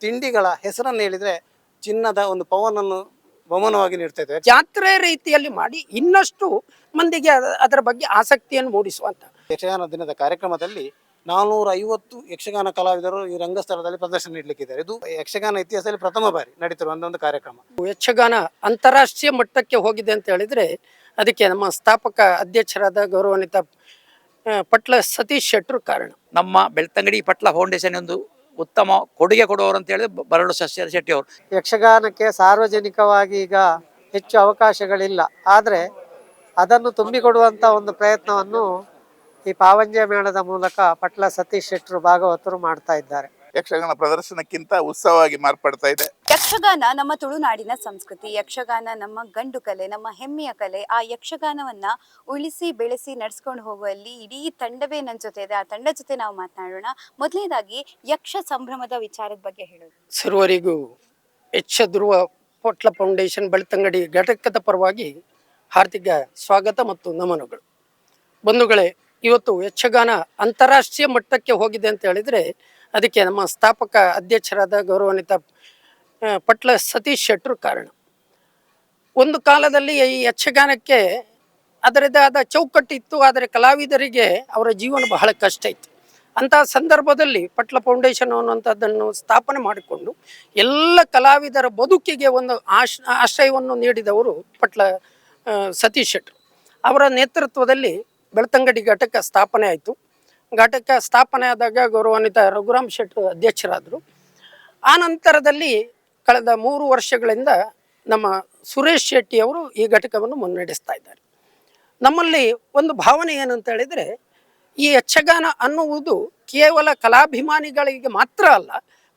ತಿಂಡಿಗಳ ಹೆಸರನ್ನು ಹೇಳಿದ್ರೆ ಚಿನ್ನದ ಒಂದು ಪವನನ್ನು ಬಮನವಾಗಿ ನೀಡ್ತಾ ಇದ್ದಾರೆ. ಜಾತ್ರೆ ರೀತಿಯಲ್ಲಿ ಮಾಡಿ ಇನ್ನಷ್ಟು ಮಂದಿಗೆ ಅದ- ಅದರ ಬಗ್ಗೆ ಆಸಕ್ತಿಯನ್ನು ಮೂಡಿಸುವಂತ. ಯಕ್ಷಗಾನ ದಿನದ ಕಾರ್ಯಕ್ರಮದಲ್ಲಿ ನಾನೂರ ಐವತ್ತು ಯಕ್ಷಗಾನ ಕಲಾವಿದರು ಈ ರಂಗಸ್ಥಳದಲ್ಲಿ ಪ್ರದರ್ಶನ ನೀಡಲಿಕ್ಕಿದ್ದಾರೆ. ಇದು ಯಕ್ಷಗಾನ ಇತಿಹಾಸದಲ್ಲಿ ಪ್ರಥಮ ಬಾರಿ ನಡೀತಿರುವಂತಹ ಒಂದು ಕಾರ್ಯಕ್ರಮ. ಯಕ್ಷಗಾನ ಅಂತಾರಾಷ್ಟ್ರೀಯ ಮಟ್ಟಕ್ಕೆ ಹೋಗಿದೆ ಅಂತ ಹೇಳಿದ್ರೆ ಅದಕ್ಕೆ ನಮ್ಮ ಸ್ಥಾಪಕ ಅಧ್ಯಕ್ಷರಾದ ಗೌರವಾನ್ವಿತ ಆ, ಪಟ್ಲ ಸತೀಶ್ ಶೆಟ್ರು ಕಾರಣ. ನಮ್ಮ ಬೆಳ್ತಂಗಡಿ ಪಟ್ಲ ಫೌಂಡೇಶನ್ ಒಂದು ಉತ್ತಮ ಕೊಡುಗೆ ಕೊಡುವವರು ಅಂತ ಹೇಳಿದ್ರೆ ಬರಡು ಶೆಟ್ಟಿ ಅವರು ಯಕ್ಷಗಾನಕ್ಕೆ ಸಾರ್ವಜನಿಕವಾಗಿ ಈಗ ಹೆಚ್ಚು ಅವಕಾಶಗಳಿಲ್ಲ. ಆದರೆ ಅದನ್ನು ತುಂಬಿಕೊಡುವಂಥ ಒಂದು ಪ್ರಯತ್ನವನ್ನು ಈ ಪಾವಂಜೆ ಮೇಳದ ಮೂಲಕ ಪಟ್ಲ ಸತೀಶ್ ಶೆಟ್ಟರು ಭಾಗವತರು ಮಾಡ್ತಾ ಇದ್ದಾರೆ. ಯಕ್ಷಗಾನ ಪ್ರದರ್ಶನಕ್ಕಿಂತ ಉತ್ಸವವಾಗಿ ಮಾರ್ಪಡ್ತಾ ಇದೆ. ಯಕ್ಷಗಾನ ನಮ್ಮ ತುಳುನಾಡಿನ ಸಂಸ್ಕೃತಿ ಯಕ್ಷಗಾನ ನಮ್ಮ ಗಂಡು ಕಲೆ ನಮ್ಮ ಹೆಮ್ಮೆಯ ಕಲೆ ಆ ಯಕ್ಷಗಾನವನ್ನ ಉಳಿಸಿ ಬೆಳೆಸಿ ನಡ್ಸ್ಕೊಂಡು ಹೋಗುವಲ್ಲಿ ಇಡೀ ತಂಡವೇ ನನ್ನ ಜೊತೆ ಇದೆ ಆ ತಂಡ ಜೊತೆ ನಾವು ಮಾತನಾಡೋಣ. ಮೊದಲನೇದಾಗಿ ಯಕ್ಷ ಸಂಭ್ರಮದ ವಿಚಾರದ ಬಗ್ಗೆ ಹೇಳೋದು ಸರ್ವರಿಗೂ ಎಚ್ಚ ಧ್ರುವ ಪೊಟ್ಲ ಫೌಂಡೇಶನ್ ಬೆಳ್ತಂಗಡಿ ಘಟಕದ ಪರವಾಗಿ ಹಾರ್ದಿಕ ಸ್ವಾಗತ ಮತ್ತು ನಮನಗಳು. ಬಂಧುಗಳೇ ಇವತ್ತು ಯಕ್ಷಗಾನ ಅಂತಾರಾಷ್ಟ್ರೀಯ ಮಟ್ಟಕ್ಕೆ ಹೋಗಿದೆ ಅಂತ ಹೇಳಿದ್ರೆ ಅದಕ್ಕೆ ನಮ್ಮ ಸ್ಥಾಪಕ ಅಧ್ಯಕ್ಷರಾದ ಗೌರವಾನ್ವಿತ ಪಟ್ಲ ಸತೀಶ್ ಶೆಟ್ಟರು ಕಾರಣ. ಒಂದು ಕಾಲದಲ್ಲಿ ಈ ಯಕ್ಷಗಾನಕ್ಕೆ ಅದರದೇ ಆದ ಚೌಕಟ್ಟಿತ್ತು, ಆದರೆ ಕಲಾವಿದರಿಗೆ ಅವರ ಜೀವನ ಬಹಳ ಕಷ್ಟ ಇತ್ತು. ಅಂತಹ ಸಂದರ್ಭದಲ್ಲಿ ಪಟ್ಲ ಫೌಂಡೇಶನ್ ಅನ್ನುವಂಥದ್ದನ್ನು ಸ್ಥಾಪನೆ ಮಾಡಿಕೊಂಡು ಎಲ್ಲ ಕಲಾವಿದರ ಬದುಕಿಗೆ ಒಂದು ಆಶ್, ಆಶ್ರಯವನ್ನು ನೀಡಿದವರು ಪಟ್ಲ ಸತೀಶ್ ಶೆಟ್ರು ಅವರ ನೇತೃತ್ವದಲ್ಲಿ ಬೆಳ್ತಂಗಡಿ ಘಟಕ ಸ್ಥಾಪನೆ ಆಯಿತು. ಘಟಕ ಸ್ಥಾಪನೆ ಆದಾಗ ಗೌರವಾನ್ವಿತ ರಘುರಾಮ್ ಶೆಟ್ಟಿ ಅಧ್ಯಕ್ಷರಾದರು. ಆ ನಂತರದಲ್ಲಿ ಕಳೆದ ಮೂರು ವರ್ಷಗಳಿಂದ ನಮ್ಮ ಸುರೇಶ್ ಶೆಟ್ಟಿ ಅವರು ಈ ಘಟಕವನ್ನು ಮುನ್ನಡೆಸ್ತಾ ಇದ್ದಾರೆ. ನಮ್ಮಲ್ಲಿ ಒಂದು ಭಾವನೆ ಏನಂತ ಹೇಳಿದರೆ, ಈ ಯಕ್ಷಗಾನ ಅನ್ನುವುದು ಕೇವಲ ಕಲಾಭಿಮಾನಿಗಳಿಗೆ ಮಾತ್ರ ಅಲ್ಲ,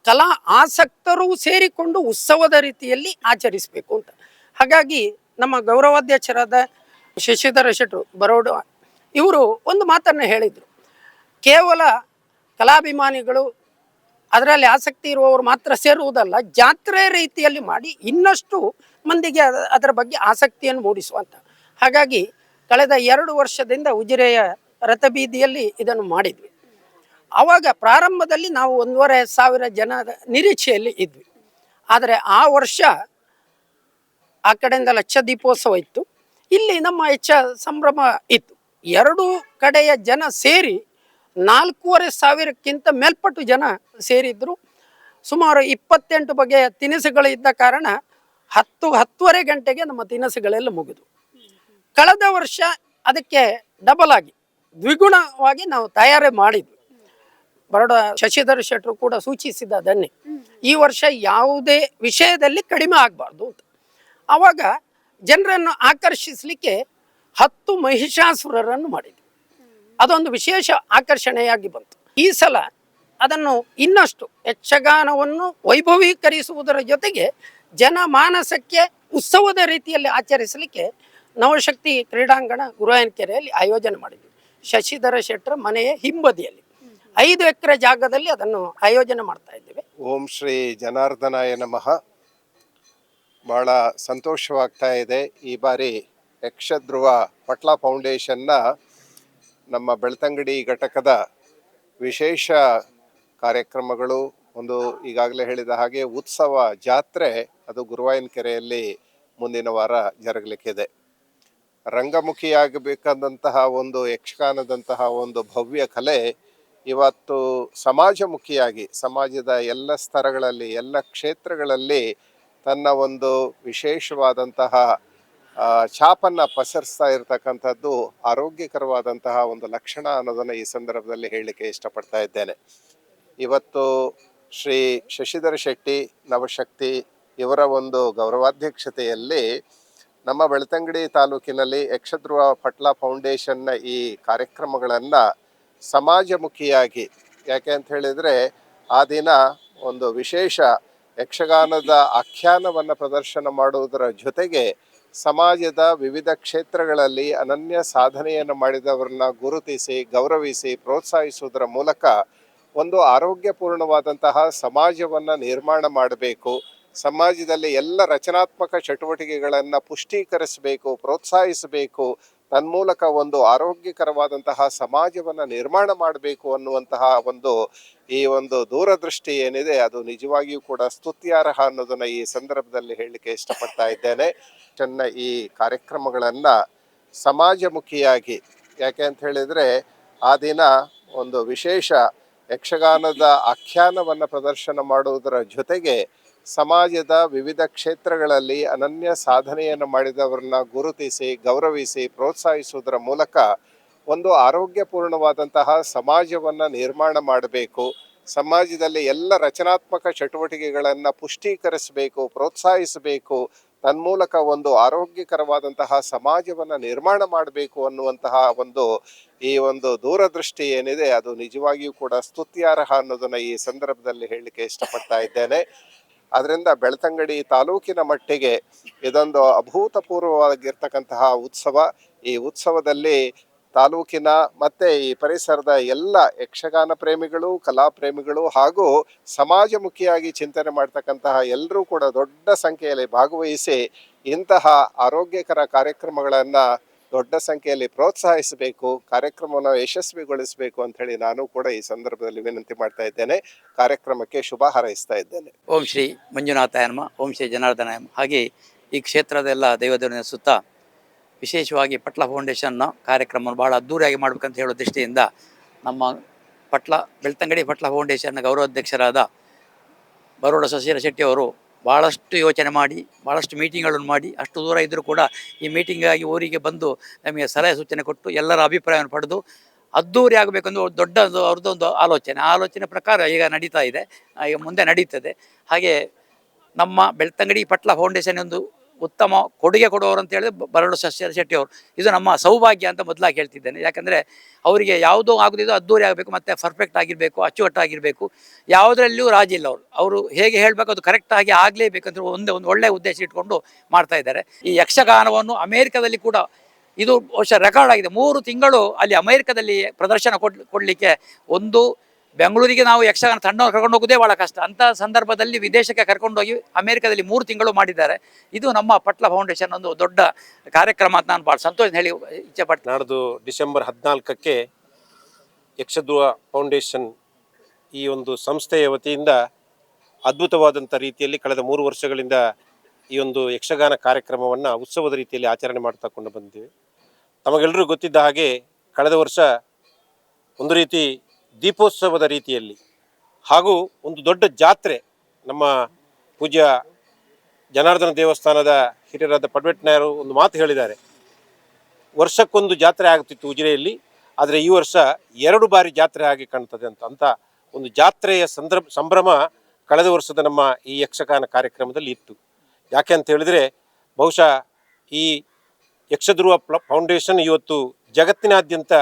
ಕಲಾ ಆಸಕ್ತರು ಸೇರಿಕೊಂಡು ಉತ್ಸವದ ರೀತಿಯಲ್ಲಿ ಆಚರಿಸಬೇಕು ಅಂತ. ಹಾಗಾಗಿ ನಮ್ಮ ಗೌರವಾಧ್ಯಕ್ಷರಾದ ಶಶಿಧರ ಶೆಟ್ಟರು ಬರೋಡು, ಇವರು ಒಂದು ಮಾತನ್ನು ಹೇಳಿದರು. ಕೇವಲ ಕಲಾಭಿಮಾನಿಗಳು ಅದರಲ್ಲಿ ಆಸಕ್ತಿ ಇರುವವರು ಮಾತ್ರ ಸೇರುವುದಲ್ಲ, ಜಾತ್ರೆ ರೀತಿಯಲ್ಲಿ ಮಾಡಿ ಇನ್ನಷ್ಟು ಮಂದಿಗೆ ಅದರ ಬಗ್ಗೆ ಆಸಕ್ತಿಯನ್ನು ಮೂಡಿಸುವಂಥ ಹಾಗಾಗಿ ಕಳೆದ ಎರಡು ವರ್ಷದಿಂದ ಉಜಿರೆಯ ರಥಬೀದಿಯಲ್ಲಿ ಇದನ್ನು ಮಾಡಿದ್ವಿ. ಆವಾಗ ಪ್ರಾರಂಭದಲ್ಲಿ ನಾವು ಒಂದೂವರೆ ಸಾವಿರ ಜನದ ನಿರೀಕ್ಷೆಯಲ್ಲಿ ಇದ್ವಿ. ಆದರೆ ಆ ವರ್ಷ ಆ ಕಡೆಯಿಂದ ಲಕ್ಷ ದೀಪೋತ್ಸವ ಇತ್ತು. ಇಲ್ಲಿ ನಮ್ಮ ಹೆಚ್ಚ ಸಂಭ್ರಮ ಇತ್ತು. ಎರಡೂ ಕಡೆಯ ಜನ ಸೇರಿ ನಾಲ್ಕೂವರೆ ಸಾವಿರಕ್ಕಿಂತ ಮೇಲ್ಪಟ್ಟು ಜನ ಸೇರಿದ್ರು. ಸುಮಾರು ಇಪ್ಪತ್ತೆಂಟು ಬಗೆಯ ತಿನಿಸುಗಳು ಇದ್ದ ಕಾರಣ ಹತ್ತು, ಹತ್ತುವರೆ ಗಂಟೆಗೆ ನಮ್ಮ ತಿನಿಸುಗಳೆಲ್ಲ ಮುಗಿದು. ಕಳೆದ ವರ್ಷ ಅದಕ್ಕೆ ಡಬಲ್ ಆಗಿ, ದ್ವಿಗುಣವಾಗಿ ನಾವು ತಯಾರಿ ಮಾಡಿದ್ವಿ. ಬರೋಡ ಶಶಿಧರ್ ಶೆಟ್ಟರು ಕೂಡ ಸೂಚಿಸಿದ ಅದನ್ನೇ. ಈ ವರ್ಷ ಯಾವುದೇ ವಿಷಯದಲ್ಲಿ ಕಡಿಮೆ ಆಗಬಾರ್ದು ಅಂತ. ಆವಾಗ ಜನರನ್ನು ಆಕರ್ಷಿಸಲಿಕ್ಕೆ ಹತ್ತು ಮಹಿಷಾಸುರರನ್ನು ಮಾಡಿದ್ವಿ. ಅದೊಂದು ವಿಶೇಷ ಆಕರ್ಷಣೆಯಾಗಿ ಬಂತು. ಈ ಸಲ ಅದನ್ನು ಇನ್ನಷ್ಟು ಯಕ್ಷಗಾನವನ್ನು ವೈಭವೀಕರಿಸುವುದರ ಜೊತೆಗೆ ಜನಮಾನಸಕ್ಕೆ ಉತ್ಸವದ ರೀತಿಯಲ್ಲಿ ಆಚರಿಸಲಿಕ್ಕೆ ನವಶಕ್ತಿ ಕ್ರೀಡಾಂಗಣ ಗುರುವಾಯನ ಕೆರೆಯಲ್ಲಿ ಆಯೋಜನೆ ಮಾಡಿದ್ವಿ. ಶಶಿಧರ ಶೆಟ್ಟರ ಮನೆಯ ಹಿಂಬದಿಯಲ್ಲಿ. ಐದು ಎಕರೆ ಜಾಗದಲ್ಲಿ ಅದನ್ನು ಆಯೋಜನೆ ಮಾಡ್ತಾ ಇದ್ದೇವೆ. ಓಂ ಶ್ರೀ ಜನಾರ್ದನಾಯ ನಮಃ. ಬಹಳ ಸಂತೋಷವಾಗ್ತಾ ಇದೆ. ಈ ಬಾರಿ ಯಕ್ಷಧ್ರುವ ಪಟ್ಲಾ ಫೌಂಡೇಶನ್ನ ನಮ್ಮ ಬೆಳ್ತಂಗಡಿ ಘಟಕದ ವಿಶೇಷ ಕಾರ್ಯಕ್ರಮಗಳು, ಒಂದು ಈಗಾಗಲೇ ಹೇಳಿದ ಹಾಗೆ ಉತ್ಸವ ಜಾತ್ರೆ, ಅದು ಗುರುವಾಯನ ಕೆರೆಯಲ್ಲಿ ಮುಂದಿನ ವಾರ ಜರುಗಲಿಕ್ಕಿದೆ. ರಂಗಮುಖಿಯಾಗಬೇಕಾದಂತಹ ಒಂದು ಯಕ್ಷಗಾನದಂತಹ ಒಂದು ಭವ್ಯ ಕಲೆ, ಇವತ್ತು ಸಮಾಜಮುಖಿಯಾಗಿ, ಸಮಾಜದ ಎಲ್ಲ ಸ್ತರಗಳಲ್ಲಿ ಎಲ್ಲ ಕ್ಷೇತ್ರಗಳಲ್ಲಿ ತನ್ನ ಒಂದು ವಿಶೇಷವಾದಂತಹ ಆ, ಛಾಪನ್ನ ಪಸರಿಸ್ತಾ ಇರತಕ್ಕಂಥದ್ದು ಆರೋಗ್ಯಕರವಾದಂತಹ ಒಂದು ಲಕ್ಷಣ ಅನ್ನೋದನ್ನು ಈ ಸಂದರ್ಭದಲ್ಲಿ ಹೇಳಲಿಕ್ಕೆ ಇಷ್ಟಪಡ್ತಾ ಇದ್ದೇನೆ. ಇವತ್ತು ಶ್ರೀ ಶಶಿಧರ ಶೆಟ್ಟಿ ನವಶಕ್ತಿ ಇವರ ಒಂದು ಗೌರವಾಧ್ಯಕ್ಷತೆಯಲ್ಲಿ ನಮ್ಮ ಬೆಳ್ತಂಗಡಿ ತಾಲೂಕಿನಲ್ಲಿ ಯಕ್ಷಧ್ರುವ ಪಟ್ಲ ಫೌಂಡೇಶನ್ನ ಈ ಕಾರ್ಯಕ್ರಮಗಳನ್ನು ಸಮಾಜಮುಖಿಯಾಗಿ ಯಾಕೆ ಅಂತ ಹೇಳಿದರೆ ಆ ದಿನ ಒಂದು ವಿಶೇಷ ಯಕ್ಷಗಾನದ ಆಖ್ಯಾನವನ್ನು ಪ್ರದರ್ಶನ ಮಾಡುವುದರ ಜೊತೆಗೆ ಸಮಾಜದ ವಿವಿಧ ಕ್ಷೇತ್ರಗಳಲ್ಲಿ ಅನನ್ಯ ಸಾಧನೆಯನ್ನು ಮಾಡಿದವರನ್ನ ಗುರುತಿಸಿ, ಗೌರವಿಸಿ, ಪ್ರೋತ್ಸಾಹಿಸುವುದರ ಮೂಲಕ ಒಂದು ಆರೋಗ್ಯಪೂರ್ಣವಾದಂತಹ ಸಮಾಜವನ್ನು ನಿರ್ಮಾಣ ಮಾಡಬೇಕು. ಸಮಾಜದಲ್ಲಿ ಎಲ್ಲ ರಚನಾತ್ಮಕ ಚಟುವಟಿಕೆಗಳನ್ನು ಪುಷ್ಟೀಕರಿಸಬೇಕು, ಪ್ರೋತ್ಸಾಹಿಸಬೇಕು. ತನ್ಮೂಲಕ ಒಂದು ಆರೋಗ್ಯಕರವಾದಂತಹ ಸಮಾಜವನ್ನ ನಿರ್ಮಾಣ ಮಾಡಬೇಕು ಅನ್ನುವಂತಹ ಒಂದು ಈ ಒಂದು ದೂರದೃಷ್ಟಿ ಏನಿದೆ, ಅದು ನಿಜವಾಗಿಯೂ ಕೂಡ ಸ್ತುತ್ಯಾರ್ಹ ಅನ್ನೋದನ್ನ ಈ ಸಂದರ್ಭದಲ್ಲಿ ಹೇಳಲಿಕ್ಕೆ ಇಷ್ಟಪಡ್ತಾ ಇದ್ದೇನೆ. ಚೆನ್ನ ಈ ಕಾರ್ಯಕ್ರಮಗಳನ್ನ ಸಮಾಜಮುಖಿಯಾಗಿ, ಯಾಕೆ ಅಂತ ಹೇಳಿದ್ರೆ ಆ ದಿನ ಒಂದು ವಿಶೇಷ ಯಕ್ಷಗಾನದ ಆಖ್ಯಾನವನ್ನ ಪ್ರದರ್ಶನ ಮಾಡುವುದರ ಜೊತೆಗೆ ಸಮಾಜದ ವಿವಿಧ ಕ್ಷೇತ್ರಗಳಲ್ಲಿ ಅನನ್ಯ ಸಾಧನೆಯನ್ನು ಮಾಡಿದವರನ್ನ ಗುರುತಿಸಿ, ಗೌರವಿಸಿ, ಪ್ರೋತ್ಸಾಹಿಸುವುದರ ಮೂಲಕ ಒಂದು ಆರೋಗ್ಯಪೂರ್ಣವಾದಂತಹ ಸಮಾಜವನ್ನು ನಿರ್ಮಾಣ ಮಾಡಬೇಕು. ಸಮಾಜದಲ್ಲಿ ಎಲ್ಲ ರಚನಾತ್ಮಕ ಚಟುವಟಿಕೆಗಳನ್ನು ಪುಷ್ಟೀಕರಿಸಬೇಕು, ಪ್ರೋತ್ಸಾಹಿಸಬೇಕು. ತನ್ಮೂಲಕ ಒಂದು ಆರೋಗ್ಯಕರವಾದಂತಹ ಸಮಾಜವನ್ನು ನಿರ್ಮಾಣ ಮಾಡಬೇಕು ಅನ್ನುವಂತಹ ಒಂದು ಈ ಒಂದು ದೂರದೃಷ್ಟಿ ಏನಿದೆ, ಅದು ನಿಜವಾಗಿಯೂ ಕೂಡ ಸ್ತುತ್ಯಾರ್ಹ ಅನ್ನೋದನ್ನು ಈ ಸಂದರ್ಭದಲ್ಲಿ ಹೇಳಲಿಕ್ಕೆ ಇಷ್ಟಪಡ್ತಾ ಇದ್ದೇನೆ. ಅದರಿಂದ ಬೆಳ್ತಂಗಡಿ ತಾಲೂಕಿನ ಮಟ್ಟಿಗೆ ಇದೊಂದು ಅಭೂತಪೂರ್ವವಾಗಿರ್ತಕ್ಕಂತಹ ಉತ್ಸವ. ಈ ಉತ್ಸವದಲ್ಲಿ ತಾಲೂಕಿನ ಮತ್ತೆ ಈ ಪರಿಸರದ ಎಲ್ಲ ಯಕ್ಷಗಾನ ಪ್ರೇಮಿಗಳು, ಕಲಾ ಪ್ರೇಮಿಗಳು ಹಾಗೂ ಸಮಾಜಮುಖಿಯಾಗಿ ಚಿಂತನೆ ಮಾಡ್ತಕ್ಕಂತಹ ಎಲ್ಲರೂ ಕೂಡ ದೊಡ್ಡ ಸಂಖ್ಯೆಯಲ್ಲಿ ಭಾಗವಹಿಸಿ ಇಂತಹ ಆರೋಗ್ಯಕರ ಕಾರ್ಯಕ್ರಮಗಳನ್ನು ದೊಡ್ಡ ಸಂಖ್ಯೆಯಲ್ಲಿ ಪ್ರೋತ್ಸಾಹಿಸಬೇಕು, ಕಾರ್ಯಕ್ರಮವನ್ನು ಯಶಸ್ವಿಗೊಳಿಸಬೇಕು ಅಂತ ಹೇಳಿ ನಾನು ಕೂಡ ಈ ಸಂದರ್ಭದಲ್ಲಿ ವಿನಂತಿ ಮಾಡ್ತಾ ಇದ್ದೇನೆ ಕಾರ್ಯಕ್ರಮಕ್ಕೆ ಶುಭ ಹಾರೈಸ್ತಾ ಇದ್ದೇನೆ ಓಂ ಶ್ರೀ ಮಂಜುನಾಥಾಯ ನಮ ಓಂ ಶ್ರೀ ಜನಾರ್ದನ ನಮಃ. ಹಾಗೆ ಈ ಕ್ಷೇತ್ರದ ಎಲ್ಲ ದೈವದೇವನ ಸುತ್ತ ವಿಶೇಷವಾಗಿ ಪಟ್ಲ ಫೌಂಡೇಶನ್ನ ಕಾರ್ಯಕ್ರಮವನ್ನು ಬಹಳ ಅದ್ದೂರಿಯಾಗಿ ಮಾಡಬೇಕಂತ ಹೇಳೋ ದೃಷ್ಟಿಯಿಂದ ನಮ್ಮ ಪಟ್ಲ, ಬೆಳ್ತಂಗಡಿ ಪಟ್ಲ ಫೌಂಡೇಶನ್ನ ಗೌರವಾಧ್ಯಕ್ಷರಾದ ಬರೋಡ ಶೆಟ್ಟಿ ಅವರು ಭಾಳಷ್ಟು ಯೋಚನೆ ಮಾಡಿ ಭಾಳಷ್ಟು ಮೀಟಿಂಗ್ಗಳನ್ನು ಮಾಡಿ, ಅಷ್ಟು ದೂರ ಇದ್ದರೂ ಕೂಡ ಈ ಮೀಟಿಂಗಾಗಿ ಊರಿಗೆ ಬಂದು ನಮಗೆ ಸಲಹೆ ಸೂಚನೆ ಕೊಟ್ಟು ಎಲ್ಲರ ಅಭಿಪ್ರಾಯವನ್ನು ಪಡೆದು ಅದ್ದೂರಿ ಆಗಬೇಕೆಂದು ದೊಡ್ಡ ಅವ್ರದ್ದೊಂದು ಆಲೋಚನೆ. ಆಲೋಚನೆ ಪ್ರಕಾರ ಈಗ ನಡೀತಾ ಇದೆ. ಈಗ ಮುಂದೆ ನಡೀತದೆ. ಹಾಗೆ ನಮ್ಮ ಬೆಳ್ತಂಗಡಿ ಪಟ್ಲ ಫೌಂಡೇಶನ್ ಒಂದು ಉತ್ತಮ ಕೊಡುಗೆ ಕೊಡುವವರು ಅಂತ ಹೇಳಿದ್ರೆ ಬರಡು ಶೆಟ್ಟಿ ಅವರು ಇದು ನಮ್ಮ ಸೌಭಾಗ್ಯ ಅಂತ ಮೊದಲಾಗಿ ಹೇಳ್ತಿದ್ದೇನೆ. ಯಾಕಂದರೆ ಅವರಿಗೆ ಯಾವುದೋ ಆಗುದಿದ್ದು ಅದ್ದೂರಿ ಆಗಬೇಕು, ಮತ್ತು ಪರ್ಫೆಕ್ಟ್ ಆಗಿರಬೇಕು, ಅಚ್ಚುಕಟ್ಟಾಗಿರಬೇಕು. ಯಾವುದರಲ್ಲಿಯೂ ರಾಜಿ ಇಲ್ಲ ಅವರು. ಅವರು ಹೇಗೆ ಹೇಳಬೇಕು ಅದು ಕರೆಕ್ಟಾಗಿ ಆಗಲೇಬೇಕಂತ ಒಂದೇ ಒಂದು ಒಳ್ಳೆಯ ಉದ್ದೇಶ ಇಟ್ಕೊಂಡು ಮಾಡ್ತಾ ಇದ್ದಾರೆ. ಈ ಯಕ್ಷಗಾನವನ್ನು ಅಮೇರಿಕದಲ್ಲಿ ಕೂಡ ಇದು ಬಹುಶಃ ರೆಕಾರ್ಡ್ ಆಗಿದೆ. ಮೂರು ತಿಂಗಳು ಅಲ್ಲಿ ಅಮೇರಿಕದಲ್ಲಿ ಪ್ರದರ್ಶನ ಕೊಡ್, ಕೊಡಲಿಕ್ಕೆ ಒಂದು ಬೆಂಗಳೂರಿಗೆ ನಾವು ಯಕ್ಷಗಾನ ತಂಡವನ್ನು ಕರ್ಕೊಂಡು ಹೋಗೋದೇ ಭಾಳ ಕಷ್ಟ. ಅಂತ ಸಂದರ್ಭದಲ್ಲಿ ವಿದೇಶಕ್ಕೆ ಕರ್ಕೊಂಡೋಗಿ ಅಮೆರಿಕದಲ್ಲಿ ಮೂರು ತಿಂಗಳು ಮಾಡಿದ್ದಾರೆ. ಇದು ನಮ್ಮ ಪಟ್ಲ ಫೌಂಡೇಶನ್ ಒಂದು ದೊಡ್ಡ ಕಾರ್ಯಕ್ರಮ ಅಂತ ನಾನು ಭಾಳ ಸಂತೋಷ ಹೇಳಿ ಇಚ್ಛೆ ಪಡ್ತೇನೆ. ನಾಡ್ದು ಡಿಸೆಂಬರ್ ಹದಿನಾಲ್ಕಕ್ಕೆ ಯಕ್ಷಧ್ರುವ ಫೌಂಡೇಶನ್ ಈ ಒಂದು ಸಂಸ್ಥೆಯ ವತಿಯಿಂದ ಅದ್ಭುತವಾದಂಥ ರೀತಿಯಲ್ಲಿ ಕಳೆದ ಮೂರು ವರ್ಷಗಳಿಂದ ಈ ಒಂದು ಯಕ್ಷಗಾನ ಕಾರ್ಯಕ್ರಮವನ್ನು ಉತ್ಸವದ ರೀತಿಯಲ್ಲಿ ಆಚರಣೆ ಮಾಡ್ತಾ ಕೊಂಡು ಬಂದಿದ್ದೀವಿ. ತಮಗೆಲ್ಲರೂ ಗೊತ್ತಿದ್ದ ಹಾಗೆ ಕಳೆದ ವರ್ಷ ಒಂದು ರೀತಿ ದೀಪೋತ್ಸವದ ರೀತಿಯಲ್ಲಿ ಹಾಗೂ ಒಂದು ದೊಡ್ಡ ಜಾತ್ರೆ ನಮ್ಮ ಪೂಜ್ಯ ಜನಾರ್ದನ ದೇವಸ್ಥಾನದ ಹಿರಿಯರಾದ ಪಡ್ವೆಟ್ನಾಯರು ಒಂದು ಮಾತು ಹೇಳಿದ್ದಾರೆ. ವರ್ಷಕ್ಕೊಂದು ಜಾತ್ರೆ ಆಗುತ್ತಿತ್ತು ಉಜಿರೆಯಲ್ಲಿ, ಆದರೆ ಈ ವರ್ಷ ಎರಡು ಬಾರಿ ಜಾತ್ರೆ ಆಗಿ ಕಾಣ್ತದೆ ಅಂತ ಅಂತ ಒಂದು ಜಾತ್ರೆಯ ಸಂದರ್ಭ ಸಂಭ್ರಮ ಕಳೆದ ವರ್ಷದ ನಮ್ಮ ಈ ಯಕ್ಷಗಾನ ಕಾರ್ಯಕ್ರಮದಲ್ಲಿ ಇತ್ತು. ಯಾಕೆ ಅಂತ ಹೇಳಿದರೆ, ಬಹುಶಃ ಈ ಯಕ್ಷಧ್ರುವ ಫೌಂಡೇಶನ್ ಇವತ್ತು ಜಗತ್ತಿನಾದ್ಯಂತ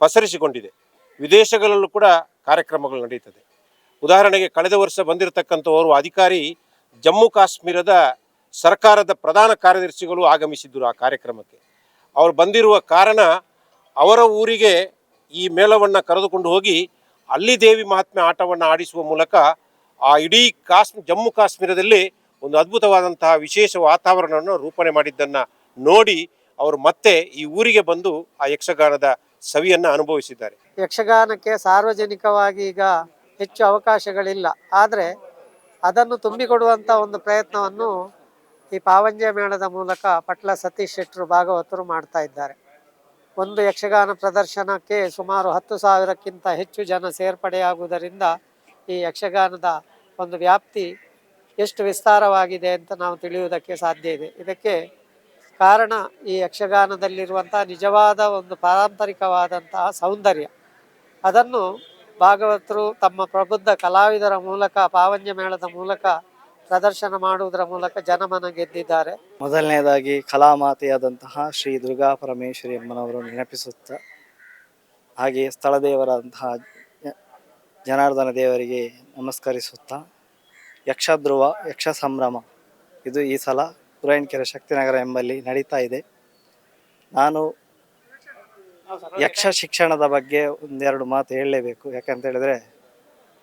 ಪಸರಿಸಿಕೊಂಡಿದೆ. ವಿದೇಶಗಳಲ್ಲೂ ಕೂಡ ಕಾರ್ಯಕ್ರಮಗಳು ನಡೆಯುತ್ತದೆ. ಉದಾಹರಣೆಗೆ ಕಳೆದ ವರ್ಷ ಬಂದಿರತಕ್ಕಂಥವರು ಅಧಿಕಾರಿ ಜಮ್ಮು ಕಾಶ್ಮೀರದ ಸರ್ಕಾರದ ಪ್ರಧಾನ ಕಾರ್ಯದರ್ಶಿಗಳು ಆಗಮಿಸಿದ್ದರು ಆ ಕಾರ್ಯಕ್ರಮಕ್ಕೆ. ಅವರು ಬಂದಿರುವ ಕಾರಣ ಅವರ ಊರಿಗೆ ಈ ಮೇಳವನ್ನು ಕರೆದುಕೊಂಡು ಹೋಗಿ ಅಲ್ಲಿ ದೇವಿ ಮಹಾತ್ಮೆ ಆಟವನ್ನು ಆಡಿಸುವ ಮೂಲಕ ಆ ಇಡೀ ಕಾಶ್ ಜಮ್ಮು ಕಾಶ್ಮೀರದಲ್ಲಿ ಒಂದು ಅದ್ಭುತವಾದಂತಹ ವಿಶೇಷ ವಾತಾವರಣವನ್ನು ರೂಪಣೆ ಮಾಡಿದ್ದನ್ನು ನೋಡಿ ಅವರು ಮತ್ತೆ ಈ ಊರಿಗೆ ಬಂದು ಆ ಯಕ್ಷಗಾನದ ಸವಿಯನ್ನು ಅನುಭವಿಸಿದ್ದಾರೆ. ಯಕ್ಷಗಾನಕ್ಕೆ ಸಾರ್ವಜನಿಕವಾಗಿ ಈಗ ಹೆಚ್ಚು ಅವಕಾಶಗಳಿಲ್ಲ. ಆದರೆ ಅದನ್ನು ತುಂಬಿಕೊಡುವಂಥ ಒಂದು ಪ್ರಯತ್ನವನ್ನು ಈ ಪಾವಂಜೆ ಮೇಳದ ಮೂಲಕ ಪಟ್ಲ ಸತೀಶ್ ಶೆಟ್ಟರು ಭಾಗವತರು ಮಾಡ್ತಾ ಇದ್ದಾರೆ. ಒಂದು ಯಕ್ಷಗಾನ ಪ್ರದರ್ಶನಕ್ಕೆ ಸುಮಾರು ಹತ್ತು ಸಾವಿರಕ್ಕಿಂತ ಹೆಚ್ಚು ಜನ ಸೇರ್ಪಡೆಯಾಗುವುದರಿಂದ ಈ ಯಕ್ಷಗಾನದ ಒಂದು ವ್ಯಾಪ್ತಿ ಎಷ್ಟು ವಿಸ್ತಾರವಾಗಿದೆ ಅಂತ ನಾವು ತಿಳಿಯುವುದಕ್ಕೆ ಸಾಧ್ಯ ಇದೆ. ಇದಕ್ಕೆ ಕಾರಣ ಈ ಯಕ್ಷಗಾನದಲ್ಲಿರುವಂಥ ನಿಜವಾದ ಒಂದು ಪಾರಂಪರಿಕವಾದಂತಹ ಸೌಂದರ್ಯ. ಅದನ್ನು ಭಾಗವತರು ತಮ್ಮ ಪ್ರಬುದ್ಧ ಕಲಾವಿದರ ಮೂಲಕ, ಪಾವನ್ಯ ಮೇಳದ ಮೂಲಕ ಪ್ರದರ್ಶನ ಮಾಡುವುದರ ಮೂಲಕ ಜನಮನ ಗೆದ್ದಿದ್ದಾರೆ. ಮೊದಲನೇದಾಗಿ ಕಲಾಮಾತೆಯಾದಂತಹ ಶ್ರೀ ದುರ್ಗಾ ಪರಮೇಶ್ವರಿ ಅಮ್ಮನವರು ನೆನಪಿಸುತ್ತಾ ಹಾಗೆ ಸ್ಥಳ ದೇವರಾದಂತಹ ಜನಾರ್ದನ ದೇವರಿಗೆ ನಮಸ್ಕರಿಸುತ್ತಾ, ಯಕ್ಷಧ್ರುವ, ಯಕ್ಷ ಸಂಭ್ರಮ, ಇದು ಈ ಸಲ ಪುರಾಯಣಕೆರೆ ಶಕ್ತಿನಗರ ಎಂಬಲ್ಲಿ ನಡೀತಾ ಇದೆ. ನಾನು ಯಕ್ಷ ಶಿಕ್ಷಣದ ಬಗ್ಗೆ ಒಂದೆರಡು ಮಾತು ಹೇಳಲೇಬೇಕು. ಯಾಕಂತ ಹೇಳಿದ್ರೆ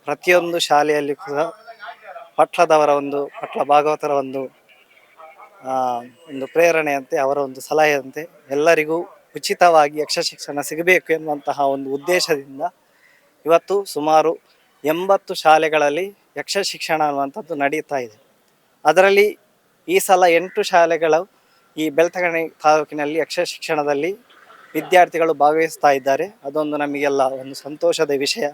ಪ್ರತಿಯೊಂದು ಶಾಲೆಯಲ್ಲಿ ಕೂಡ ಪಟ್ಲದವರ ಒಂದು, ಪಟ್ಲ ಭಾಗವತರ ಒಂದು ಒಂದು ಪ್ರೇರಣೆಯಂತೆ, ಅವರ ಒಂದು ಸಲಹೆಯಂತೆ ಎಲ್ಲರಿಗೂ ಉಚಿತವಾಗಿ ಯಕ್ಷ ಶಿಕ್ಷಣ ಸಿಗಬೇಕು ಎನ್ನುವಂತಹ ಒಂದು ಉದ್ದೇಶದಿಂದ ಇವತ್ತು ಸುಮಾರು ಎಂಬತ್ತು ಶಾಲೆಗಳಲ್ಲಿ ಯಕ್ಷ ಶಿಕ್ಷಣ ಅನ್ನುವಂಥದ್ದು ನಡೀತಾ ಇದೆ. ಅದರಲ್ಲಿ ಈ ಸಲ ಎಂಟು ಶಾಲೆಗಳು ಈ ಬೆಳ್ತಂಗಡಿ ತಾಲೂಕಿನಲ್ಲಿ ಅಕ್ಷರ ಶಿಕ್ಷಣದಲ್ಲಿ ವಿದ್ಯಾರ್ಥಿಗಳು ಭಾಗವಹಿಸ್ತಾ ಇದ್ದಾರೆ. ಅದೊಂದು ನಮಗೆಲ್ಲ ಒಂದು ಸಂತೋಷದ ವಿಷಯ.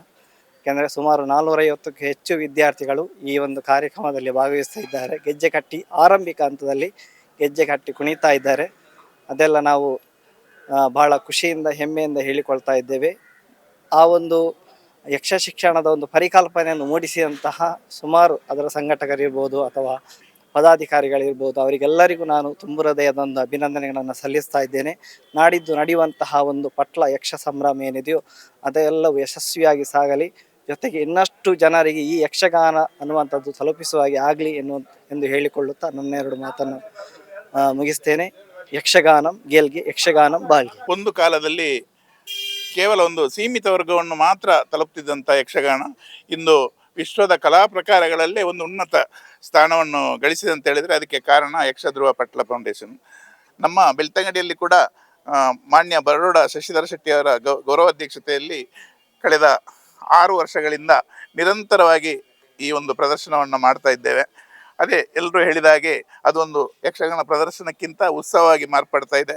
ಯಾಕೆಂದರೆ ಸುಮಾರು ನಾನ್ನೂರೈವತ್ತಕ್ಕೂ ಹೆಚ್ಚು ವಿದ್ಯಾರ್ಥಿಗಳು ಈ ಒಂದು ಕಾರ್ಯಕ್ರಮದಲ್ಲಿ ಭಾಗವಹಿಸ್ತಾ ಇದ್ದಾರೆ. ಗೆಜ್ಜೆ ಕಟ್ಟಿ ಆರಂಭಿಕ ಹಂತದಲ್ಲಿ ಗೆಜ್ಜೆ ಕಟ್ಟಿ ಕುಣಿತಾ ಇದ್ದಾರೆ. ಅದೆಲ್ಲ ನಾವು ಬಹಳ ಖುಷಿಯಿಂದ, ಹೆಮ್ಮೆಯಿಂದ ಹೇಳಿಕೊಳ್ತಾ ಇದ್ದೇವೆ. ಆ ಒಂದು ಯಕ್ಷ ಶಿಕ್ಷಣದ ಒಂದು ಪರಿಕಲ್ಪನೆಯನ್ನು ಮೂಡಿಸಿದಂತಹ ಸುಮಾರು ಅದರ ಸಂಘಟಕರಿರ್ಬೋದು ಅಥವಾ ಪದಾಧಿಕಾರಿಗಳಿರ್ಬೋದು. ಅವರಿಗೆಲ್ಲರಿಗೂ ನಾನು ತುಂಬು ಹೃದಯದ ಒಂದು ಅಭಿನಂದನೆಗಳನ್ನು ಸಲ್ಲಿಸ್ತಾ ಇದ್ದೇನೆ. ನಾಡಿದ್ದು ನಡೆಯುವಂತಹ ಒಂದು ಪಟ್ಲ ಯಕ್ಷ ಸಂಭ್ರಮ ಏನಿದೆಯೋ ಅದೆಲ್ಲವೂ ಯಶಸ್ವಿಯಾಗಿ ಸಾಗಲಿ. ಜೊತೆಗೆ ಇನ್ನಷ್ಟು ಜನರಿಗೆ ಈ ಯಕ್ಷಗಾನ ಅನ್ನುವಂಥದ್ದು ತಲುಪಿಸುವ ಹಾಗೆ ಆಗಲಿ ಎನ್ನುವ ಎಂದು ಹೇಳಿಕೊಳ್ಳುತ್ತಾ ನನ್ನ ಎರಡು ಮಾತನ್ನು ಮುಗಿಸ್ತೇನೆ. ಯಕ್ಷಗಾನಂ ಗೆಲ್ಗೆ, ಯಕ್ಷಗಾನಂ ಬಾಳ್ಗೆ ಒಂದು ಕಾಲದಲ್ಲಿ ಕೇವಲ ಒಂದು ಸೀಮಿತ ವರ್ಗವನ್ನು ಮಾತ್ರ ತಲುಪ್ತಿದ್ದಂಥ ಯಕ್ಷಗಾನ ಇಂದು ವಿಶ್ವದ ಕಲಾ ಪ್ರಕಾರಗಳಲ್ಲೇ ಒಂದು ಉನ್ನತ ಸ್ಥಾನವನ್ನು ಗಳಿಸಿದೆ ಅಂತ ಹೇಳಿದರೆ ಅದಕ್ಕೆ ಕಾರಣ ಯಕ್ಷಧ್ರುವ ಪಟ್ಲ ಫೌಂಡೇಶನ್. ನಮ್ಮ ಬೆಳ್ತಂಗಡಿಯಲ್ಲಿ ಕೂಡ ಮಾನ್ಯ ಬರೋಡ ಶಶಿಧರ ಶೆಟ್ಟಿಯವರ ಗೌ ಗೌರವಾಧ್ಯಕ್ಷತೆಯಲ್ಲಿ ಕಳೆದ ಆರು ವರ್ಷಗಳಿಂದ ನಿರಂತರವಾಗಿ ಈ ಒಂದು ಪ್ರದರ್ಶನವನ್ನು ಮಾಡ್ತಾ ಇದ್ದೇವೆ. ಅದೇ ಎಲ್ಲರೂ ಹೇಳಿದ ಹಾಗೆ ಅದೊಂದು ಯಕ್ಷಗಾನ ಪ್ರದರ್ಶನಕ್ಕಿಂತ ಉತ್ಸವವಾಗಿ ಮಾರ್ಪಡ್ತಾ ಇದೆ.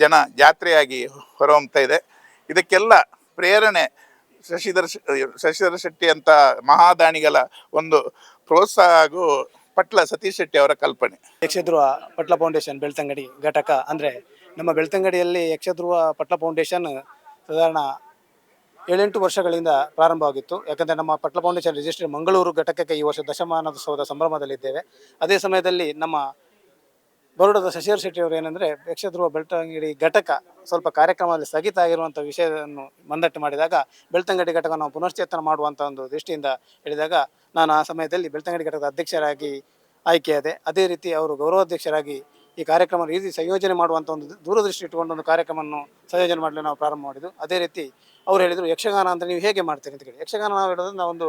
ಜನ ಜಾತ್ರೆಯಾಗಿ ಹೊರಹೊಮ್ತಾ ಇದೆ. ಇದಕ್ಕೆಲ್ಲ ಪ್ರೇರಣೆ ಶಶಿಧರ ಶಶಿಧರ ಶೆಟ್ಟಿ ಅಂತ ಮಹಾದಾನಿಗಳ ಒಂದು ಪ್ರೋತ್ಸಾಹ ಹಾಗೂ ಪಟ್ಲ ಸತೀಶ್ ಶೆಟ್ಟಿ ಅವರ ಕಲ್ಪನೆ. ಯಕ್ಷಧ್ರುವ ಪಟ್ಲ ಫೌಂಡೇಶನ್ ಬೆಳ್ತಂಗಡಿ ಘಟಕ ಅಂದರೆ ನಮ್ಮ ಬೆಳ್ತಂಗಡಿಯಲ್ಲಿ ಯಕ್ಷಧ್ರುವ ಪಟ್ಲ ಫೌಂಡೇಶನ್ ಸಾಧಾರಣ ಏಳೆಂಟು ವರ್ಷಗಳಿಂದ ಪ್ರಾರಂಭವಾಗಿತ್ತು. ಯಾಕಂದರೆ ನಮ್ಮ ಪಟ್ಲ ಫೌಂಡೇಶನ್ ರಿಜಿಸ್ಟರ್ ಮಂಗಳೂರು ಘಟಕಕ್ಕೆ ಈ ವರ್ಷ ದಶಮಾನೋತ್ಸವದ ಸಂಭ್ರಮದಲ್ಲಿದ್ದೇವೆ. ಅದೇ ಸಮಯದಲ್ಲಿ ನಮ್ಮ ಬರೋಡದ ಶಶಿಧರ್ ಶೆಟ್ಟಿ ಅವರು ಏನಂದರೆ, ಯಕ್ಷಧ್ರುವ ಬೆಳ್ತಂಗಡಿ ಘಟಕ ಸ್ವಲ್ಪ ಕಾರ್ಯಕ್ರಮದಲ್ಲಿ ಸ್ಥಗಿತ ಆಗಿರುವಂಥ ವಿಷಯವನ್ನು ಮಂದಟ್ಟು ಮಾಡಿದಾಗ, ಬೆಳ್ತಂಗಡಿ ಘಟಕ ನಾವು ಪುನಶ್ಚೇತನ ಮಾಡುವಂಥ ಒಂದು ದೃಷ್ಟಿಯಿಂದ ಹೇಳಿದಾಗ, ನಾನು ಆ ಸಮಯದಲ್ಲಿ ಬೆಳ್ತಂಗಡಿ ಘಟಕದ ಅಧ್ಯಕ್ಷರಾಗಿ ಆಯ್ಕೆಯಾದೆ. ಅದೇ ರೀತಿ ಅವರು ಗೌರವಾಧ್ಯಕ್ಷರಾಗಿ ಈ ಕಾರ್ಯಕ್ರಮ ರೀತಿ ಸಂಯೋಜನೆ ಮಾಡುವಂಥ ಒಂದು ದೂರದೃಷ್ಟಿ ಇಟ್ಟುಕೊಂಡು ಒಂದು ಕಾರ್ಯಕ್ರಮವನ್ನು ಸಂಯೋಜನೆ ಮಾಡಲು ನಾವು ಪ್ರಾರಂಭ ಮಾಡಿದ್ದು. ಅದೇ ರೀತಿ ಅವ್ರು ಹೇಳಿದರು, ಯಕ್ಷಗಾನ ಅಂತ ನೀವು ಹೇಗೆ ಮಾಡ್ತೀರಿ ಅಂತ ಕೇಳಿ. ಯಕ್ಷಗಾನ ನಾವು ಒಂದು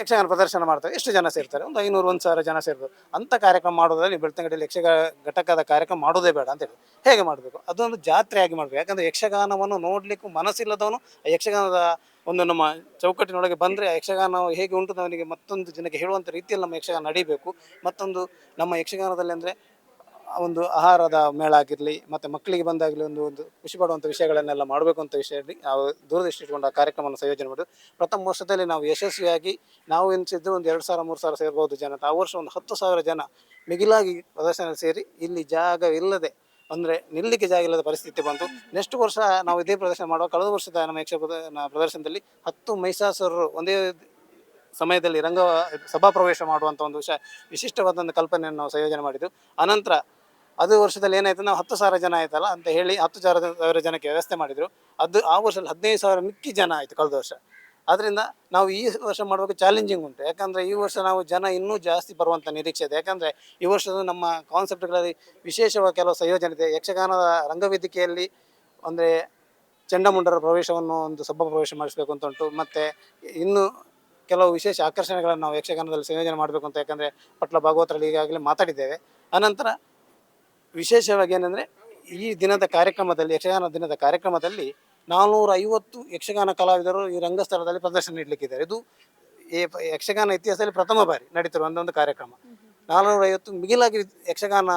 ಯಕ್ಷಗಾನ ಪ್ರದರ್ಶನ ಮಾಡ್ತಾರೆ. ಎಷ್ಟು ಜನ ಸೇರ್ತಾರೆ? ಒಂದು ಐನೂರು, ಒಂದು ಸಾವಿರ ಜನ ಸೇರ್ಬೋದು. ಅಂಥ ಕಾರ್ಯಕ್ರಮ ಮಾಡೋದ್ರಲ್ಲಿ ಬೆಳ್ತಂಗಡಿಯಲ್ಲಿ ಯಕ್ಷಗ ಘಟಕದ ಕಾರ್ಯಕ್ರಮ ಮಾಡೋದೇ ಬೇಡ ಅಂತ ಹೇಳಿ. ಹೇಗೆ ಮಾಡಬೇಕು? ಅದೊಂದು ಜಾತ್ರೆಯಾಗಿ ಮಾಡಬೇಕು. ಯಾಕಂದರೆ ಯಕ್ಷಗಾನವನ್ನು ನೋಡಲಿಕ್ಕೂ ಮನಸ್ಸಿಲ್ಲದವನು ಆ ಯಕ್ಷಗಾನದ ಒಂದು ನಮ್ಮ ಚೌಕಟ್ಟಿನೊಳಗೆ ಬಂದರೆ ಯಕ್ಷಗಾನ ಹೇಗೆ ಉಂಟು ಅವನಿಗೆ ಮತ್ತೊಂದು ಜನಕ್ಕೆ ಹೇಳುವಂಥ ರೀತಿಯಲ್ಲಿ ನಮ್ಮ ಯಕ್ಷಗಾನ ನಡೀಬೇಕು. ಮತ್ತೊಂದು ನಮ್ಮ ಯಕ್ಷಗಾನದಲ್ಲಿ ಅಂದರೆ ಒಂದು ಆಹಾರದ ಮೇಳ ಆಗಿರಲಿ ಮತ್ತು ಮಕ್ಕಳಿಗೆ ಬಂದಾಗಲಿ ಒಂದು ಒಂದು ಖುಷಿ ಪಡುವಂಥ ವಿಷಯಗಳನ್ನೆಲ್ಲ ಮಾಡಬೇಕು ಅಂತ ವಿಷಯದಲ್ಲಿ ನಾವು ದೂರದೃಷ್ಟಿ ಇಟ್ಕೊಂಡು ಆ ಕಾರ್ಯಕ್ರಮವನ್ನು ಸಂಯೋಜನೆ ಮಾಡೋದು ಪ್ರಥಮ ವರ್ಷದಲ್ಲಿ ನಾವು ಯಶಸ್ವಿಯಾಗಿ ನಾವು ಎನಿಸಿದ್ದು ಒಂದು ಎರಡು ಸಾವಿರ, ಮೂರು ಸಾವಿರ ಸೇರ್ಬೋದು ಜನ. ಆ ವರ್ಷ ಒಂದು ಹತ್ತು ಸಾವಿರ ಜನ ಮಿಗಿಲಾಗಿ ಪ್ರದರ್ಶನ ಸೇರಿ ಇಲ್ಲಿ ಜಾಗವಿಲ್ಲದೆ, ಅಂದರೆ ನಿಲ್ಲಕ್ಕೆ ಜಾಗ ಇಲ್ಲದ ಪರಿಸ್ಥಿತಿ ಬಂತು. ನೆಕ್ಸ್ಟ್ ವರ್ಷ ನಾವು ಇದೇ ಪ್ರದರ್ಶನ ಮಾಡುವ. ಕಳೆದ ವರ್ಷದ ನಮ್ಮ ಯಕ್ಷ ಪ್ರದರ್ಶನದಲ್ಲಿ ಹತ್ತು ಮೈಸಾಸುರರು ಒಂದೇ ಸಮಯದಲ್ಲಿ ರಂಗ ಸಭಾ ಪ್ರವೇಶ ಮಾಡುವಂಥ ಒಂದು ವಿಷಯ ವಿಶಿಷ್ಟವಾದಂಥ ಕಲ್ಪನೆಯನ್ನು ನಾವು ಸಂಯೋಜನೆ ಮಾಡಿದ್ದು. ಅನಂತರ ಅದು ವರ್ಷದಲ್ಲಿ ಏನಾಯ್ತು, ನಾವು ಹತ್ತು ಸಾವಿರ ಜನ ಆಯ್ತಲ್ಲ ಅಂತ ಹೇಳಿ ಹತ್ತು ಸಾವಿರ ಸಾವಿರ ಜನಕ್ಕೆ ವ್ಯವಸ್ಥೆ ಮಾಡಿದ್ರು. ಅದು ಆ ವರ್ಷದಲ್ಲಿ ಹದಿನೈದು ಸಾವಿರ ಮಿಕ್ಕಿ ಜನ ಆಯಿತು ಕಳೆದ ವರ್ಷ. ಆದ್ದರಿಂದ ನಾವು ಈ ವರ್ಷ ಮಾಡುವಾಗ ಚಾಲೆಂಜಿಂಗ್ ಉಂಟು. ಯಾಕಂದರೆ ಈ ವರ್ಷ ನಾವು ಜನ ಇನ್ನೂ ಜಾಸ್ತಿ ಬರುವಂಥ ನಿರೀಕ್ಷೆ ಇದೆ. ಯಾಕಂದರೆ ಈ ವರ್ಷದ ನಮ್ಮ ಕಾನ್ಸೆಪ್ಟ್ಗಳಲ್ಲಿ ವಿಶೇಷವಾಗಿ ಕೆಲವು ಸಂಯೋಜನೆ ಇದೆ. ಯಕ್ಷಗಾನದ ರಂಗವೇದಿಕೆಯಲ್ಲಿ ಅಂದರೆ ಚಂಡಮುಂಡರ ಪ್ರವೇಶವನ್ನು ಒಂದು ಸಬ್ಬ ಪ್ರವೇಶ ಮಾಡಿಸಬೇಕು ಅಂತ ಉಂಟು. ಮತ್ತು ಇನ್ನು ಕೆಲವು ವಿಶೇಷ ಆಕರ್ಷಣೆಗಳನ್ನು ನಾವು ಯಕ್ಷಗಾನದಲ್ಲಿ ಸಂಯೋಜನೆ ಮಾಡಬೇಕು ಅಂತ ಯಾಕಂದರೆ ಪಟ್ಲ ಭಾಗವತರಲ್ಲಿ ಈಗಾಗಲೇ ಮಾತಾಡಿದ್ದೇವೆ. ಅನಂತರ ವಿಶೇಷವಾಗಿ ಏನಂದರೆ, ಈ ದಿನದ ಕಾರ್ಯಕ್ರಮದಲ್ಲಿ, ಯಕ್ಷಗಾನ ದಿನದ ಕಾರ್ಯಕ್ರಮದಲ್ಲಿ ನಾನ್ನೂರ ಐವತ್ತು ಯಕ್ಷಗಾನ ಕಲಾವಿದರು ಈ ರಂಗಸ್ಥಳದಲ್ಲಿ ಪ್ರದರ್ಶನ ನೀಡಲಿಕ್ಕಿದ್ದಾರೆ. ಇದು ಈ ಯಕ್ಷಗಾನ ಇತಿಹಾಸದಲ್ಲಿ ಪ್ರಥಮ ಬಾರಿ ನಡೀತಿರುವ ಒಂದು ಕಾರ್ಯಕ್ರಮ. ನಾನ್ನೂರ ಐವತ್ತು ಮಿಗಿಲಾಗಿ ಯಕ್ಷಗಾನ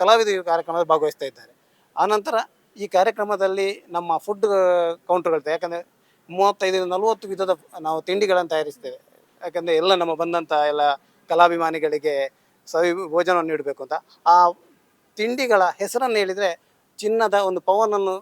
ಕಲಾವಿದ ಕಾರ್ಯಕ್ರಮದಲ್ಲಿ ಭಾಗವಹಿಸ್ತಾ ಇದ್ದಾರೆ. ಆನಂತರ ಈ ಕಾರ್ಯಕ್ರಮದಲ್ಲಿ ನಮ್ಮ ಫುಡ್ ಕೌಂಟರ್ಗಳಿದೆ ಯಾಕಂದರೆ ಮೂವತ್ತೈದರಿಂದ ನಲವತ್ತು ವಿಧದ ನಾವು ತಿಂಡಿಗಳನ್ನು ತಯಾರಿಸ್ತೇವೆ. ಯಾಕಂದರೆ ಎಲ್ಲ ನಮ್ಮ ಬಂದಂಥ ಎಲ್ಲ ಕಲಾಭಿಮಾನಿಗಳಿಗೆ ಸವಿ ಭೋಜನವನ್ನು ನೀಡಬೇಕು ಅಂತ. ಆ ತಿಂಡಿಗಳ ಹೆಸರನ್ನು ಹೇಳಿದರೆ ಚಿನ್ನದ ಒಂದು ಪವನನ್ನು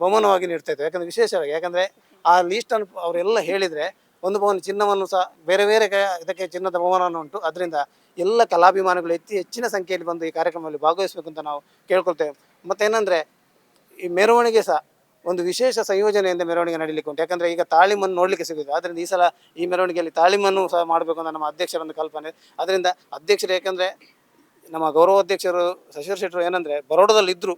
ಬಮನವಾಗಿ ನೀಡ್ತಾ ಇದ್ದೇವೆ ಯಾಕಂದರೆ ವಿಶೇಷವಾಗಿ, ಯಾಕಂದರೆ ಆ ಲೀಸ್ಟನ್ನು ಅವರೆಲ್ಲ ಹೇಳಿದರೆ ಒಂದು ಪವನ್ ಚಿನ್ನವನ್ನು ಸಹ ಬೇರೆ ಬೇರೆ ಇದಕ್ಕೆ ಚಿನ್ನದ ಬಹುಮಾನ ಉಂಟು. ಅದರಿಂದ ಎಲ್ಲ ಕಲಾಭಿಮಾನಿಗಳು ಹೆಚ್ಚು ಹೆಚ್ಚಿನ ಸಂಖ್ಯೆಯಲ್ಲಿ ಬಂದು ಈ ಕಾರ್ಯಕ್ರಮದಲ್ಲಿ ಭಾಗವಹಿಸಬೇಕು ಅಂತ ನಾವು ಕೇಳ್ಕೊಳ್ತೇವೆ. ಮತ್ತೇನೆಂದರೆ ಈ ಮೆರವಣಿಗೆ ಸಹ ಒಂದು ವಿಶೇಷ ಸಂಯೋಜನೆಯಿಂದ ಮೆರವಣಿಗೆ ನಡೀಲಿಕ್ಕೆ ಉಂಟು. ಯಾಕಂದರೆ ಈಗ ತಾಳಿಮನ್ನು ನೋಡಲಿಕ್ಕೆ ಸಿಗುತ್ತೆ ಅದರಿಂದ ಈ ಸಲ ಈ ಮೆರವಣಿಗೆಯಲ್ಲಿ ತಾಳಿಮನ್ನು ಸಹ ಮಾಡಬೇಕು ಅಂತ ನಮ್ಮ ಅಧ್ಯಕ್ಷರ ಒಂದು ಕಲ್ಪನೆ. ಅದರಿಂದ ಅಧ್ಯಕ್ಷರು ಯಾಕಂದರೆ ನಮ್ಮ ಗೌರವಾಧ್ಯಕ್ಷರು ಶಶಿಧರ್ ಶೆಟ್ಟರು ಏನಂದರೆ ಬರೋಡದಲ್ಲಿ ಇದ್ದರು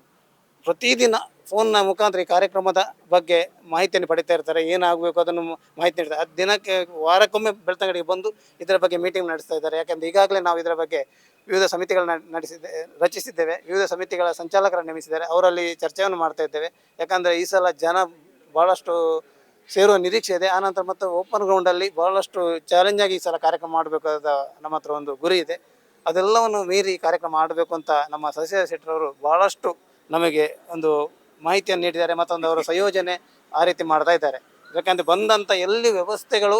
ಪ್ರತಿದಿನ ಫೋನ್ನ ಮುಖಾಂತರ ಈ ಕಾರ್ಯಕ್ರಮದ ಬಗ್ಗೆ ಮಾಹಿತಿಯನ್ನು ಪಡಿತಾ ಇರ್ತಾರೆ. ಏನಾಗಬೇಕು ಅದನ್ನು ಮಾಹಿತಿ ನೀಡ್ತಾರೆ. ಅದು ದಿನಕ್ಕೆ ವಾರಕ್ಕೊಮ್ಮೆ ಬೆಳ್ತಂಗಡಿಗೆ ಬಂದು ಇದರ ಬಗ್ಗೆ ಮೀಟಿಂಗ್ ನಡೆಸ್ತಾ ಇದ್ದಾರೆ. ಯಾಕೆಂದರೆ ಈಗಾಗಲೇ ನಾವು ಇದರ ಬಗ್ಗೆ ವಿವಿಧ ಸಮಿತಿಗಳನ್ನ ನಡೆಸಿದ್ದೆ, ರಚಿಸಿದ್ದೇವೆ. ವಿವಿಧ ಸಮಿತಿಗಳ ಸಂಚಾಲಕರನ್ನು ನೇಮಿಸಿದ್ದಾರೆ. ಅವರಲ್ಲಿ ಚರ್ಚೆಯನ್ನು ಮಾಡ್ತಾ ಇದ್ದೇವೆ. ಯಾಕಂದರೆ ಈ ಸಲ ಜನ ಭಾಳಷ್ಟು ಸೇರುವ ನಿರೀಕ್ಷೆ ಇದೆ. ಆನಂತರ ಮತ್ತು ಓಪನ್ ಗ್ರೌಂಡಲ್ಲಿ ಭಾಳಷ್ಟು ಚಾಲೆಂಜಾಗಿ ಈ ಸಲ ಕಾರ್ಯಕ್ರಮ ಮಾಡಬೇಕಾದ ನಮ್ಮ ಹತ್ರ ಒಂದು ಗುರಿ ಇದೆ. ಅದೆಲ್ಲವನ್ನು ಮೀರಿ ಕಾರ್ಯಕ್ರಮ ಮಾಡಬೇಕು ಅಂತ ನಮ್ಮ ಸದಸ್ಯ ಶೆಟ್ಟರವರು ಬಹಳಷ್ಟು ನಮಗೆ ಒಂದು ಮಾಹಿತಿಯನ್ನು ನೀಡಿದ್ದಾರೆ ಮತ್ತೊಂದು ಅವರ ಸಂಯೋಜನೆ ಆ ರೀತಿ ಮಾಡ್ತಾ ಇದ್ದಾರೆ. ಯಾಕಂದರೆ ಬಂದಂಥ ಎಲ್ಲಿ ವ್ಯವಸ್ಥೆಗಳು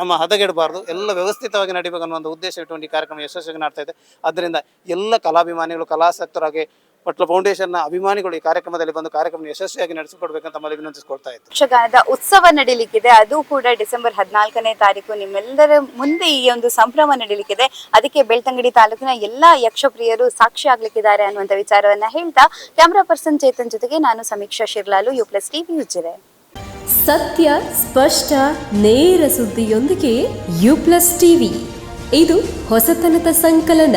ನಮ್ಮ ಹದಗೆಡಬಾರ್ದು, ಎಲ್ಲ ವ್ಯವಸ್ಥಿತವಾಗಿ ನಡಿಬೇಕು ಅನ್ನೋ ಒಂದು ಉದ್ದೇಶ ಇಟ್ಟುಕೊಂಡು ಈ ಕಾರ್ಯಕ್ರಮ ಯಶಸ್ವಿಯಾಗಿ ನಡ್ತಾ ಇದೆ. ಅದರಿಂದ ಎಲ್ಲ ಕಲಾಭಿಮಾನಿಗಳು, ಕಲಾಸಕ್ತರಾಗಿ ಪಟ್ಲ ಫೌಂಡೇಶನ್ನ ಅಭಿಮಾನಿಗಳು ಈ ಕಾರ್ಯಕ್ರಮದಲ್ಲಿ ಬಂದು ಕಾರ್ಯಕ್ರಮ ಯಶಸ್ವಿಯಾಗಿ ನಡೆಸಿಕೊಡ್ಬೇಕಂತ ತಮ್ಮಲ್ಲಿ ವಿನಂತಿಸ್ಕೊಳ್ತಾ ಇತ್ತು. ಯಕ್ಷಗಾನದ ಉತ್ಸವ ನಡೀಲಿಕ್ಕಿದೆ ಅದು ಕೂಡ ಡಿಸೆಂಬರ್ ಹದಿನಾಲ್ಕನೇ ತಾರೀಕು ನಿಮ್ಮೆಲ್ಲರ ಮುಂದೆ ಈ ಒಂದು ಸಂಭ್ರಮ ನಡೀಲಿಕ್ಕಿದೆ. ಅದಕ್ಕೆ ಬೆಳ್ತಂಗಡಿ ತಾಲೂಕಿನ ಎಲ್ಲಾ ಯಕ್ಷಪ್ರಿಯರು ಸಾಕ್ಷಿ ಆಗ್ಲಿಕ್ಕಿದ್ದಾರೆ ಅನ್ನುವಂತ ವಿಚಾರವನ್ನ ಹೇಳ್ತಾ ಕ್ಯಾಮ್ರಾ ಪರ್ಸನ್ ಚೇತನ್ ಜೊತೆಗೆ ನಾನು Sameeksha Shirlalu U plus TV Ujire ಸತ್ಯ ಸ್ಪಷ್ಟ ನೇರ ಸುದ್ದಿಯೊಂದಿಗೆ ಯು ಪ್ಲಸ್ ಟಿವಿ. ಇದು ಹೊಸತನದ ಸಂಕಲನ.